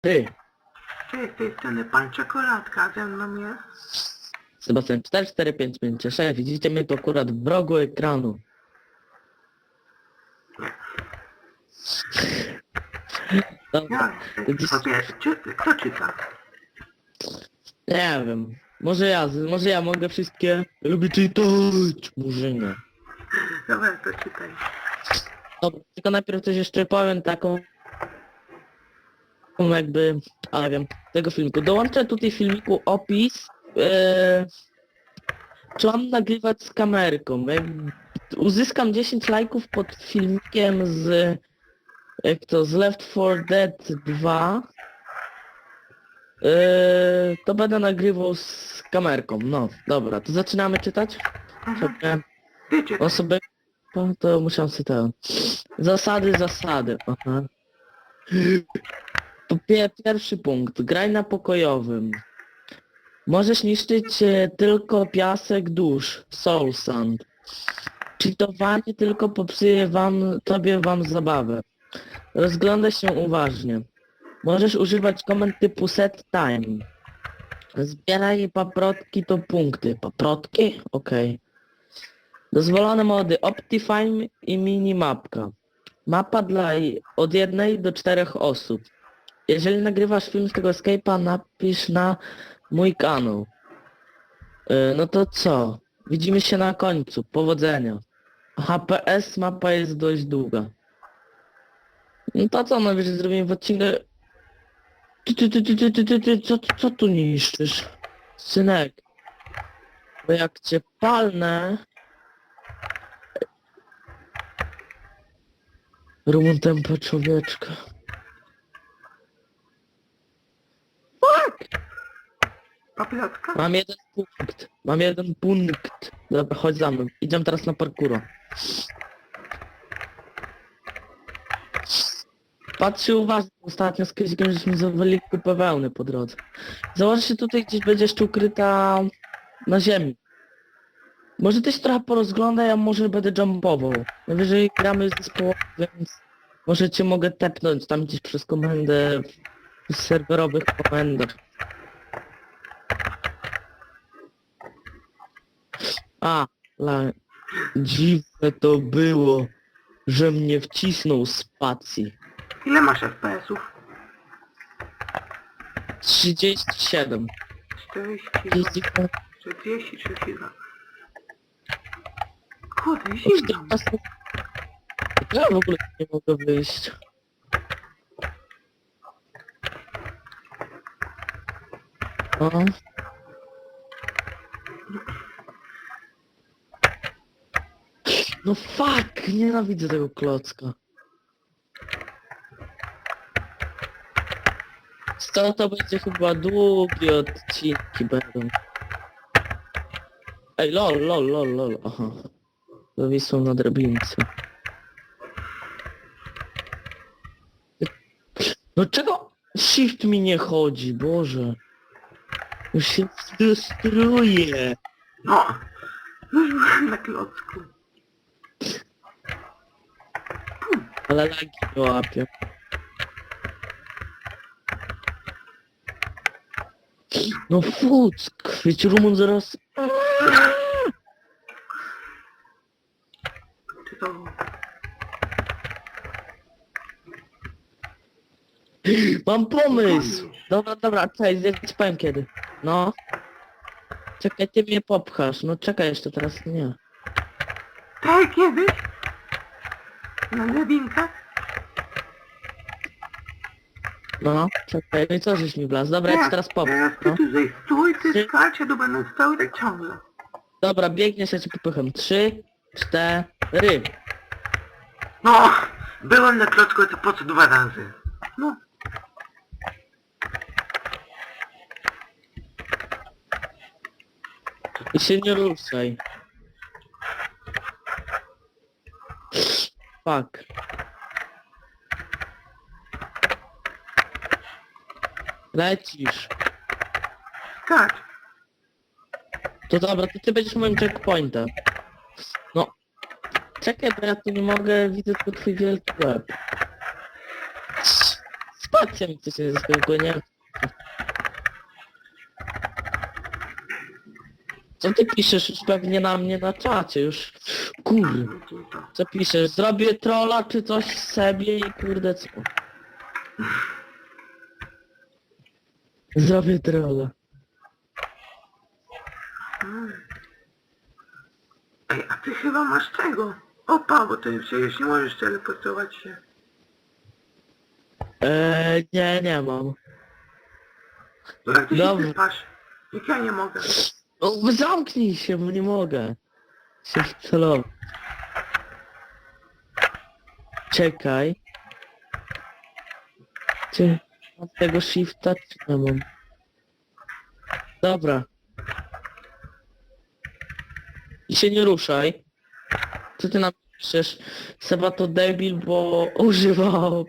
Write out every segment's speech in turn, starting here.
Ty, z tej strony pan Czekoladka, ze mną jest... Sebastian 44556, widzicie mnie tu akurat w rogu ekranu. Dobra, Ja, sobie, czy, kto czyta? nie wiem. Może ja, może ja mogę wszystkie... Lubię czytać, Murzynie. Dobra, to czytaj. Dobra, tylko najpierw coś jeszcze powiem taką... jakby... A nie wiem, tego filmiku. Dołączę tutaj filmiku opis... E, czy mam nagrywać z kamerką? Jak uzyskam 10 lajków pod filmikiem z... Jak to, z Left 4 Dead 2... e, to będę nagrywał z kamerką. No, dobra, to zaczynamy czytać? Osoby... To, to muszę sobie ten... Zasady, zasady. Aha. Pierwszy punkt. Graj na pokojowym. Możesz niszczyć e, tylko piasek dusz. Soul Sand. Cheatowanie tylko popsuje wam, tobie wam zabawę. Rozglądaj się uważnie. Możesz używać komend typu set time. Zbieraj paprotki to punkty. Paprotki? Okej. Dozwolone mody Optifine i minimapka. Mapa dla od jednej do czterech osób. Jeżeli nagrywasz film z tego Escape'a, napisz na mój kanał. Yy, no to co? Widzimy się na końcu. Powodzenia. HPS mapa jest dość długa. No to co najwyżej zrobimy w odcinku? Ty, ty, ty, ty, ty, ty, ty, ty, co, co tu niszczysz? Synek. Bo jak cię palnę... Rumun tempa człowieczka. Mam jeden punkt. Mam jeden punkt. Dobra, chodź za mną. Idziemy teraz na parkour. Patrzcie uważnie, ostatnio z Kyzikiem żeśmy zawalili kupę wełny po drodze. Zobaczcie tutaj gdzieś będzie jeszcze ukryta na ziemi. Może ty się trochę porozglądaj, a może będę jumpował. Najwyżej gramy z więc może cię mogę tepnąć tam gdzieś przez komendę serwerowych komendach. A, la... dziwne to było, że mnie wcisnął spacji. Ile masz FPS-ów? 37. 42, 42. 40, 32. Kurde, zimno. Ja w ogóle nie mogę wyjść. O. No fuck, nienawidzę tego klocka. Co to będzie chyba długie odcinki będą. Ej, lol, lol, lol, lol, aha. Zawisłem na drabince. No czego shift mi nie chodzi, Boże? Już się frustruję. No. Na klocku. Ale lagi nie łapię. No fuck, chwyć Rumun zaraz. Czy to... Mam pomysł! Dobra, dobra, cześć, ja ci powiem kiedy. No. Czekaj, ty mnie popchasz. No czekaj jeszcze teraz, nie. Tak, kiedyś? Na drabinkę? No, czekaj, no i co żeś mi wlazł? Dobra, ja ci teraz popchnę. Teraz ty No. tutaj stój, ty Ty- skacz, ja tu będę stał i tak ciągle. Dobra, biegniesz, ja ci popycham. Trzy, cztery. No, byłem na klocku, to po co dwa razy? No, I się nie ruszaj. Fuck. Lecisz. skacz. To dobra, to ty będziesz moim checkpointem. No. Czekaj, bo ja tu nie mogę, widzę tylko twój wielki łeb. Powiedzcie mi, co się zwykle nie... Co ty piszesz już pewnie na mnie na czacie, już... Kurde. Co piszesz? Zrobię trolla czy coś sobie i kurde co? Zrobię trolla. Ej, a ty chyba masz tego. Opa, bo ty przecież nie możesz teleportować się. Eee, nie, nie mam. Jak ty się Dobra. sypasz? Jak ja nie mogę. O, zamknij się, bo nie mogę. Się wcelować. Czekaj. Czy mam tego shifta, czy nie mam? Dobra. I się nie ruszaj. Co ty napiszesz? Seba to debil, bo używał.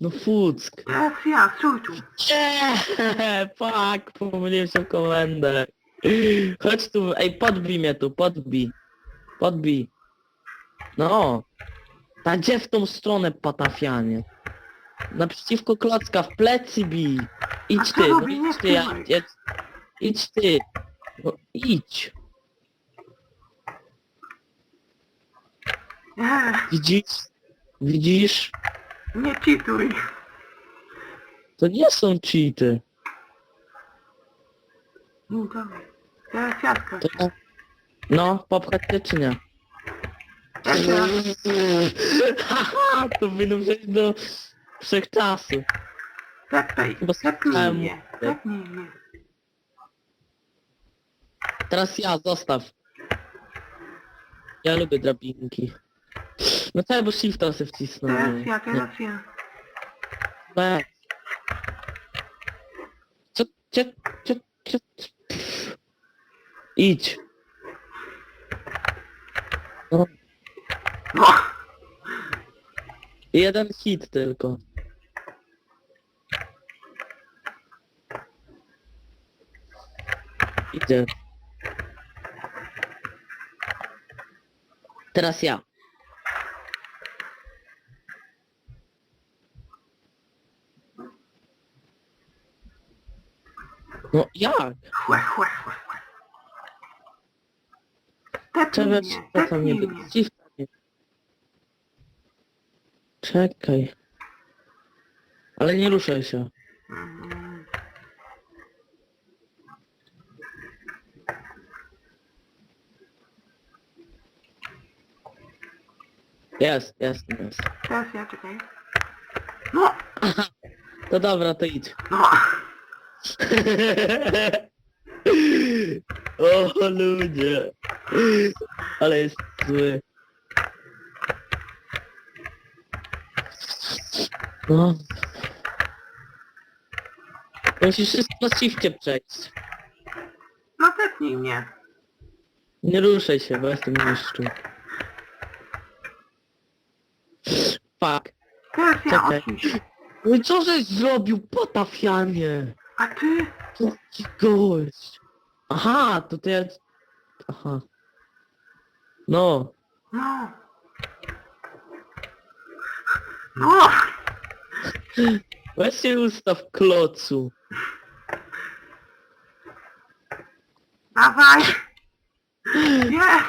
No fuck. Teraz ja, stój tu. Nie, fuck, pomyliłem się w komendę. Chodź tu, ej, podbij mnie tu, podbij. Podbij. No. Ta gdzie w tą stronę, patafianie? Naprzeciwko klocka, w plecy bij. Idź ty, no robi? Nie idź ty, ja, ja, idź ty. No, idź. Nie, Widzisz? Widzisz? Nie cheatuj. To nie są cheaty. No dawaj. Teraz skaczę. To... No, popchać cię czy nie? Ja teraz... Haha, to powinno przejść do wszechczasu. Tepej, Bo tepnij słuchałem mnie. mówię. Tepnij mnie. Teraz ja, zostaw. Ja lubię drabinki. No co, bo shifta sobie wcisnąłem. Teraz ja, teraz ja. Bez. Co, co, co, co, co? Idź. No, No. jeden hit tylko. Idzie. Teraz ja. Jak? Chłe, chłe, chłe, chłe. Tepnij mnie, tepnij. Czekaj. Ale nie ruszaj się. Mm. Jest, jest, jest. Teraz ja, czekaj. No, To dobra, to idź. no. O ludzie. Ale jest zły. No. Musisz wszystko na shifcie przejść. No tepnij mnie. Nie ruszaj się, bo jestem mistrzu. Fuck. Czekaj. odsuń się. No i co żeś zrobił, potafianie? A ty? Jaki gość. Aha, to ty ja... Aha. No. No. No. Weź się ustaw klocu. Dawaj. Nie.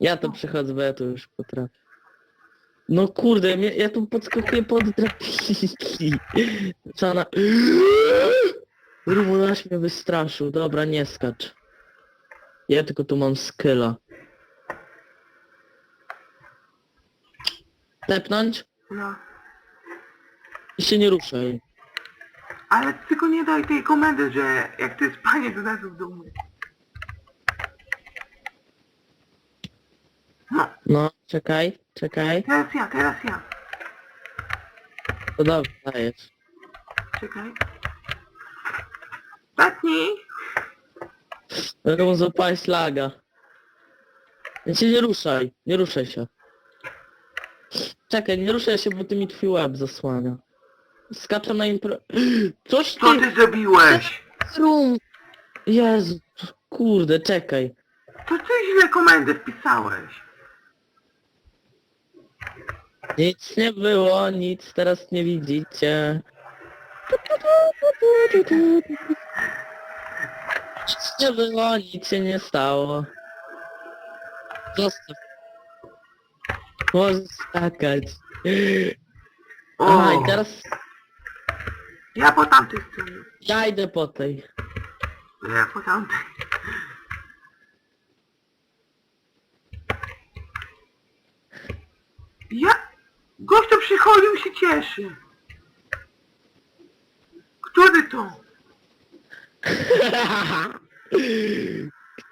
Ja to przechodzę, bo ja to już potrafię. No kurde, ja, ja tu podskakuję pod drabinki. Czana... Rumunaś mnie wystraszył. Dobra, nie skacz. Ja tylko tu mam skilla. Tepnąć No. i się nie ruszaj. Ale tylko nie daj tej komendy, że jak ty spanie to nas w domu. No, No, czekaj, czekaj. teraz ja, teraz ja. To dobrze, dajesz. Czekaj. Mogę mu złapać laga. Więc się nie ruszaj, nie ruszaj się. Czekaj, nie ruszaj się, bo ty mi twój łeb zasłania. Skaczę na impro... Coś Co ty... ty zrobiłeś? Rum... Jezu, kurde, czekaj. To ty źle komendę wpisałeś. Nic nie było, nic teraz nie widzicie. Nic nie było, nic się nie stało. Zostaw. Możesz skakać. Aha, i teraz ja po tamtej stronie. ja idę po tej. Ja po tamtej. Ja... Gościu przychodził się cieszy. Który to?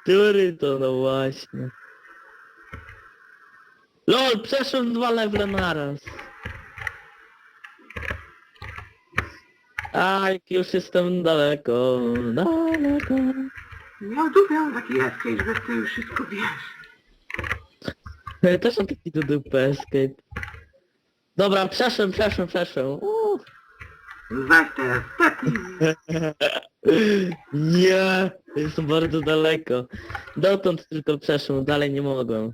Który to no właśnie. LOL, przeszłem dwa levele naraz. A, jak już jestem daleko, daleko. Ja udupiam taki escape, że ty już wszystko wiesz. Też mam taki do dupy escape. Dobra, przeszłem, przeszłem, przeszłem. Uuu. Weź te stety. Nie, jestem bardzo daleko. Dotąd tylko przeszłem, dalej nie mogłem.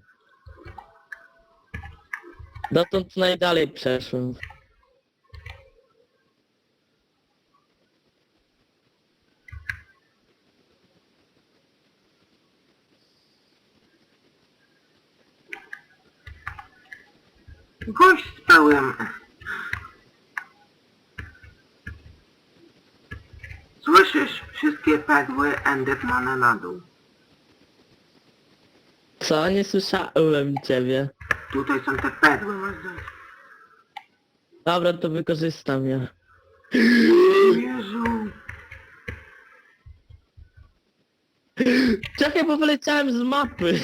Dotąd najdalej przeszłem. Gość z. Słyszysz wszystkie perły Endermana na dół. Co? Nie słyszałem ciebie. Tutaj są te perły, masz dać. Dobra, to wykorzystam je. Jezu. Czekaj, bo wyleciałem z mapy.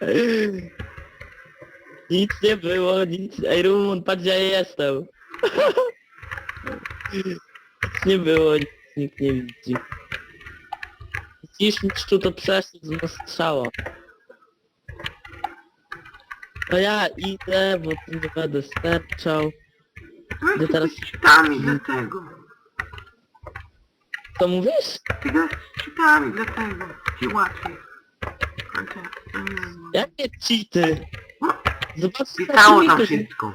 nic nie było, nic... Ej, Rumun, patrz gdzie ja jestem. nic nie było, nic, nikt nie widzi. Widzisz, mistrzu, to przeszedł z strzała. To ja idę, bo tu nie będę sterczał. Weź Ty ty teraz- z cheatami dlatego. Co mówisz? Ty z cheatami dlatego. Ci łatwiej. A te... Jakie cheaty? No, Zobacz na filmiku, że... wszystko.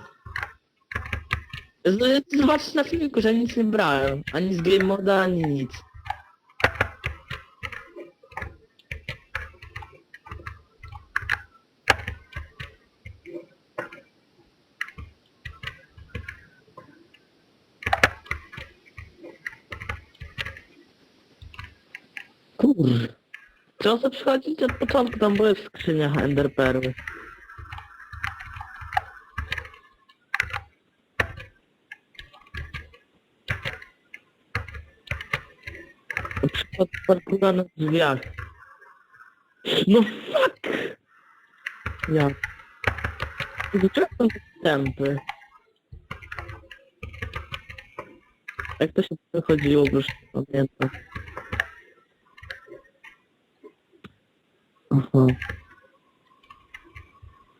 Z- Zobacz na filmiku, że nic nie brałem. Ani z game moda, ani nic. Kur... Proszę przychodzić od początku, tam były w skrzyniach Ender Perły. Na przykład parkura na drzwiach. No fuck! Ja. Dlaczego są tempy? Jak to się przechodziło, już nie pamiętam. Aha.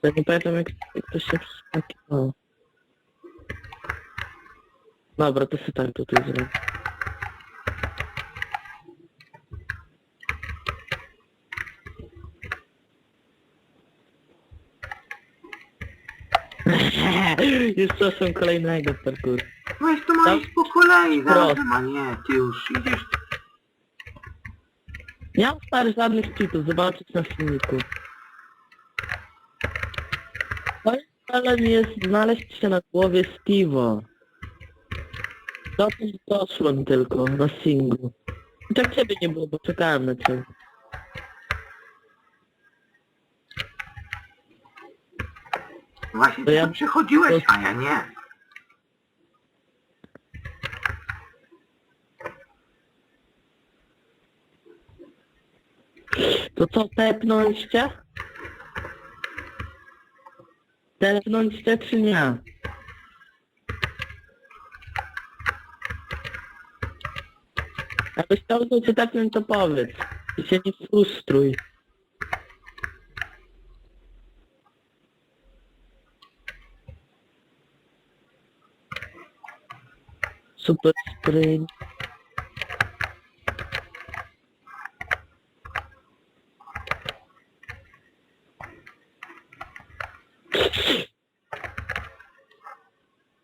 Ja nie pamiętam jak, jak to się przeskakiwało. Dobra, to się tak tutaj zrobię. Jeszcze są kolejnego parkour. Weź to ma Tam- iść po kolei Prosto. razem, a nie, ty już idziesz. Nie mam stary żadnych cheatów, zobaczyć na filmiku. Moim celem jest znaleźć się na głowie Steve'a. Dotąd doszłem tylko na singlu. I tak ciebie nie było, bo czekałem na ciebie. Właśnie To ty ja- to przechodziłeś, to- a ja nie. To co, tepnąć cię? Tepnąć cię czy nie? Jakbyś chciał to cię tepnąć, to powiedz. I się nie frustruj. super sprint.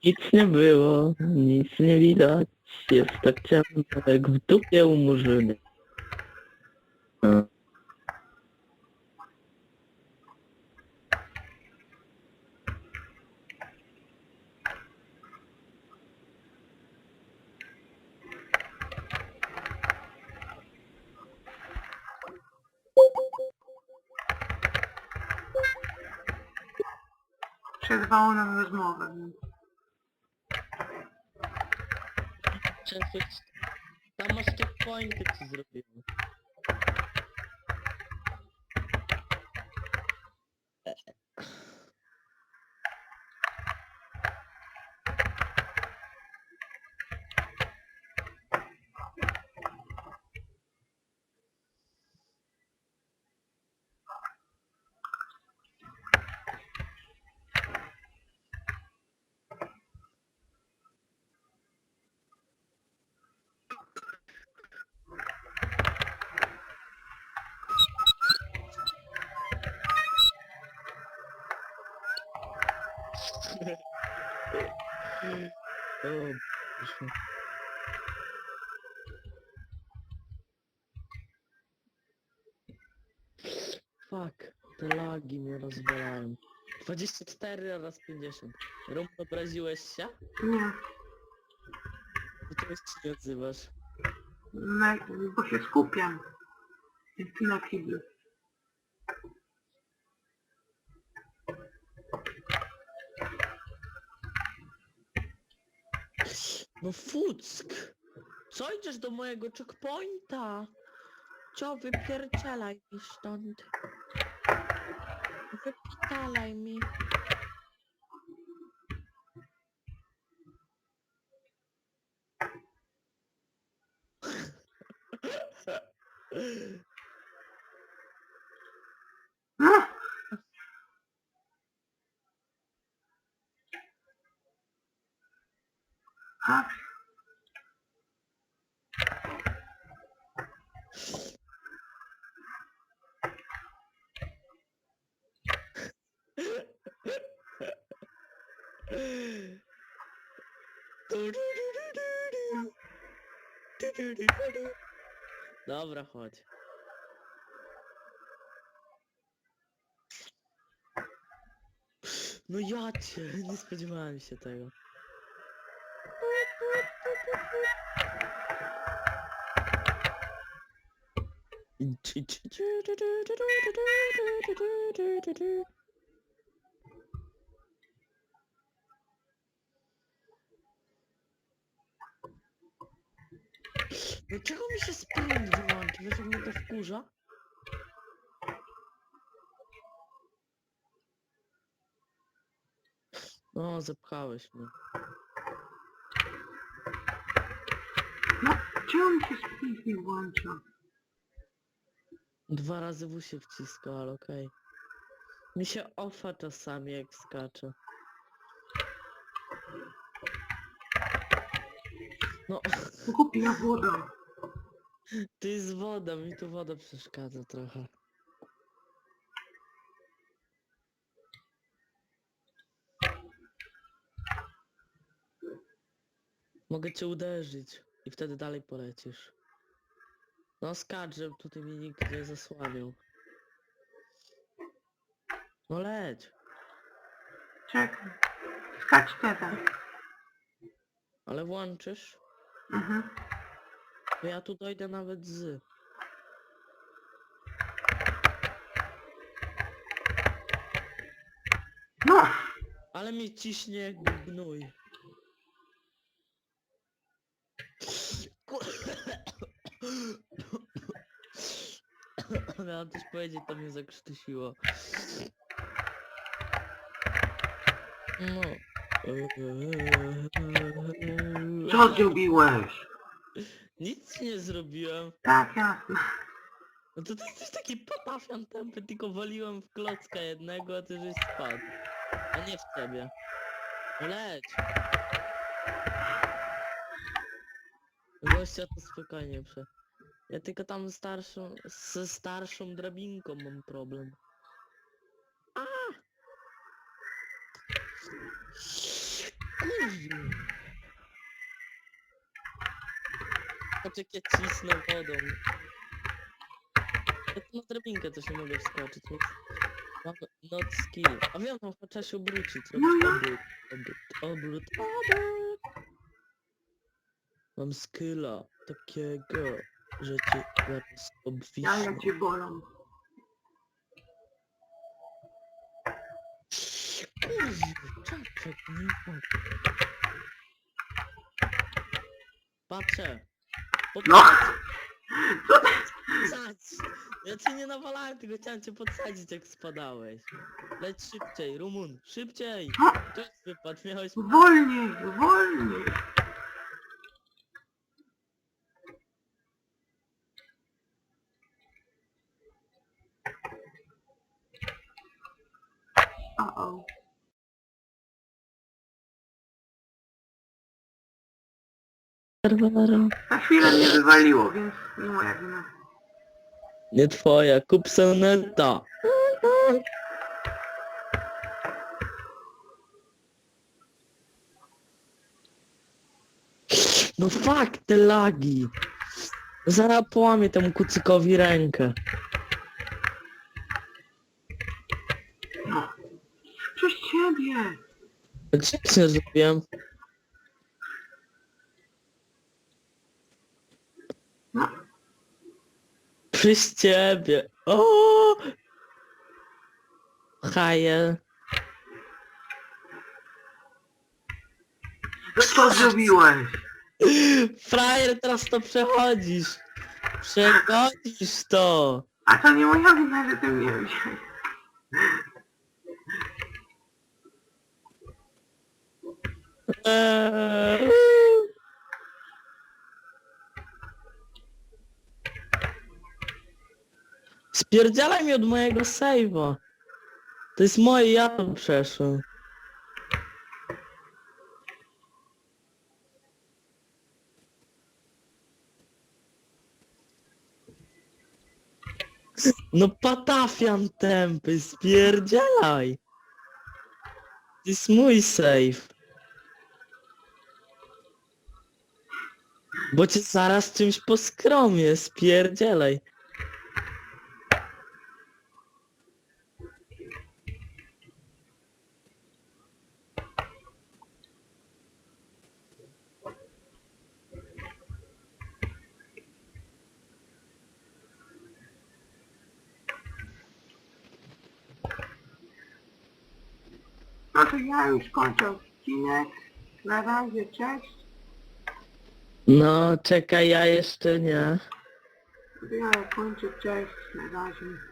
Nic nie było, nic nie widać, jest tak ciemno jak w dupie u murzyny. Przerwało nam rozmowę. więc Często ci- Tam masz O, Boże. Fuck, te lagi mnie rozwalają. 24 oraz 50. Rum, obraziłeś się? Nie, To się nie odzywasz. na, bo się skupiam. Jak ty na kiblu. No fuck! Co idziesz do mojego checkpointa? Co, wypierdzielaj mi stąd. Wypitalaj mi. Dobra, chodź. No ja cię, nie spodziewałem się tego. Dlaczego mi się sprint wyłączy? Wiesz jak mnie to wkurza? No, zepchałeś mnie. no, czemu mi się spis nie włącza? Dwa razy w się wciska, ale okej. Mi się ofa czasami jak skacze. No, Głupia woda. Ty jest woda, mi tu woda przeszkadza trochę. Mogę cię uderzyć i wtedy dalej polecisz. No skacz, żeby tutaj mnie nikt nie zasłaniał. No leć, Czekaj. Skacz teraz. ale włączysz? Mhm. Ja tu dojdę nawet z. No! Ale mnie ciśnie gnój. Miałem coś powiedzieć, to mnie zakrztusiło. No. Co zrobiłeś? Nic nie zrobiłem. Tak, jasne. No to ty jesteś taki potafian tępy, tylko waliłem w klocka jednego, a ty żeś spadł. A nie w ciebie. No Leć! Gościa to spokojnie prze. Ja tylko tam starszą, ze starszą drabinką mam problem. A! Kurwa. Jak ja cisnę wodą. Ja tu na drabinkę też nie mogę wskoczyć, więc... Mam not skill. A wiem, tam trzeba się obrócić. No Robić ja- obrót, obrót, obrót, obrót. Mam skilla takiego, że cię zaraz obwiszę. Jaja cię bolą. Czapek, nie mogę. Patrzę. No! Co ty? Ja cię nie nawalałem, tylko chciałem cię podsadzić jak spadałeś. Leć szybciej, Rumun, szybciej! No, To jest wypad, miałeś... wolniej, wolniej. O, o. Serwera. Na chwilę mnie wywaliło, więc nie moja wina. Nie twoja, kup soneta. No fuck, te lagi. Zaraz połamię temu kucykowi rękę. No. Przez ciebie. Co nic nie zrobiłem? Przez ciebie. O! Haje. No co zrobiłeś? Frajer, teraz to przechodzisz. Przechodzisz to. A to nie moja wina, że ty mnie wziąłeś. Eee. Spierdzielaj mi od mojego save'a. To jest moje, ja to przeszłem. No patafian tępy, spierdzielaj. To jest mój save. Bo cię zaraz czymś poskromię, spierdzielaj. No to ja już kończę odcinek. Na razie, cześć. No, czekaj, ja jeszcze nie. Ja kończę, cześć. Na razie.